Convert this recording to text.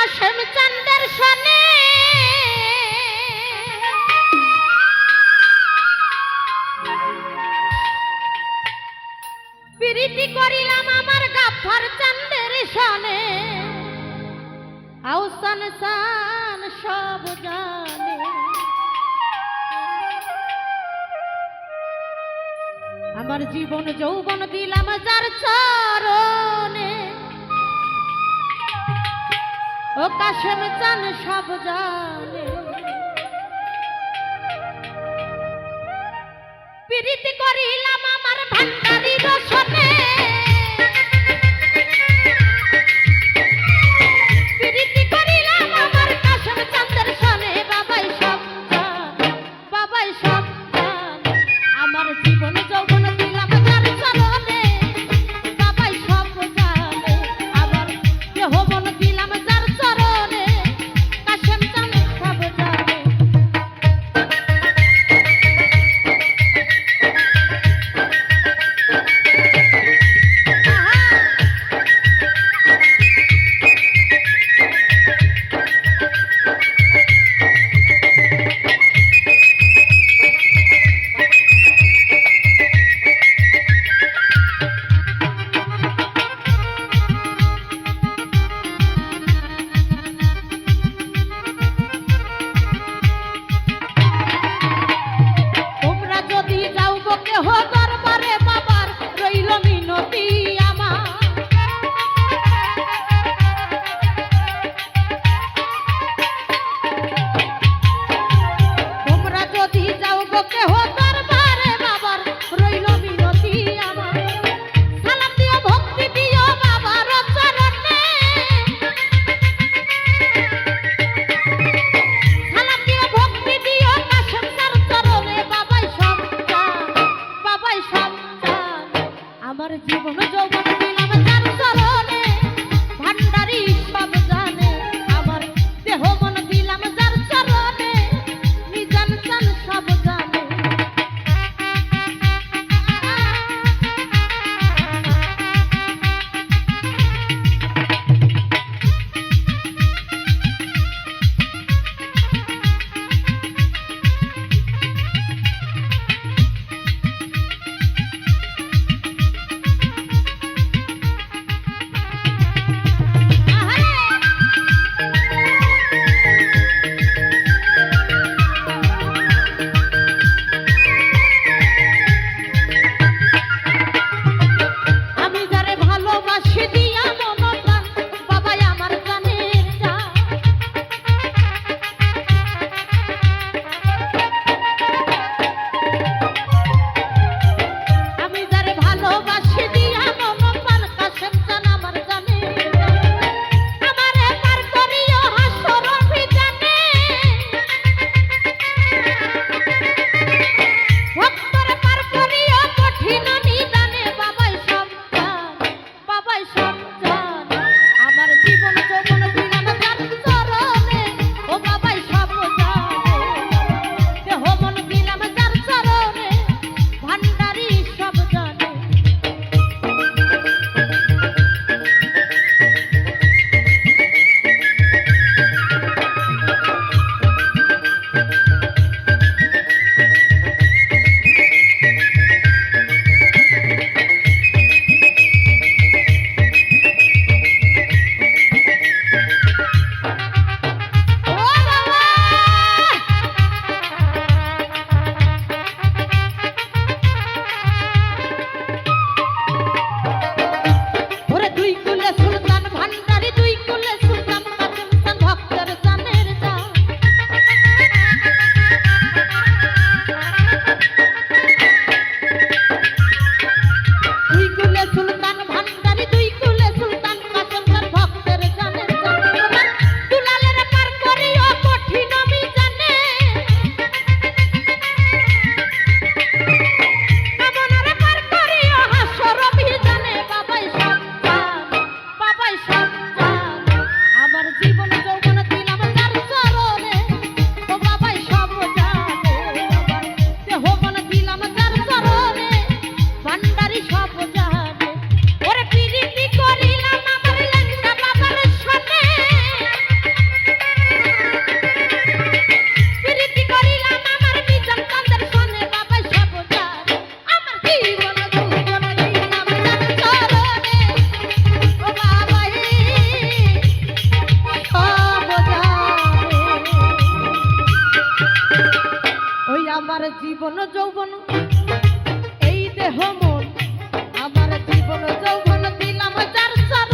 না শ্যামচন্দ্রের সনে। প্রীতি করিলাম আমার গাফর চন্দ্রের সনে। আউসান সান সব জানে। আমার জীবন যৌবন দিলাম যার চরণে। ও কাশেম চান সব জানে। প্রীতি করিলাম ওই আমার জীবন যৌবন এই দেহ মন। আমার জীবন যৌবন দিলাম চার চার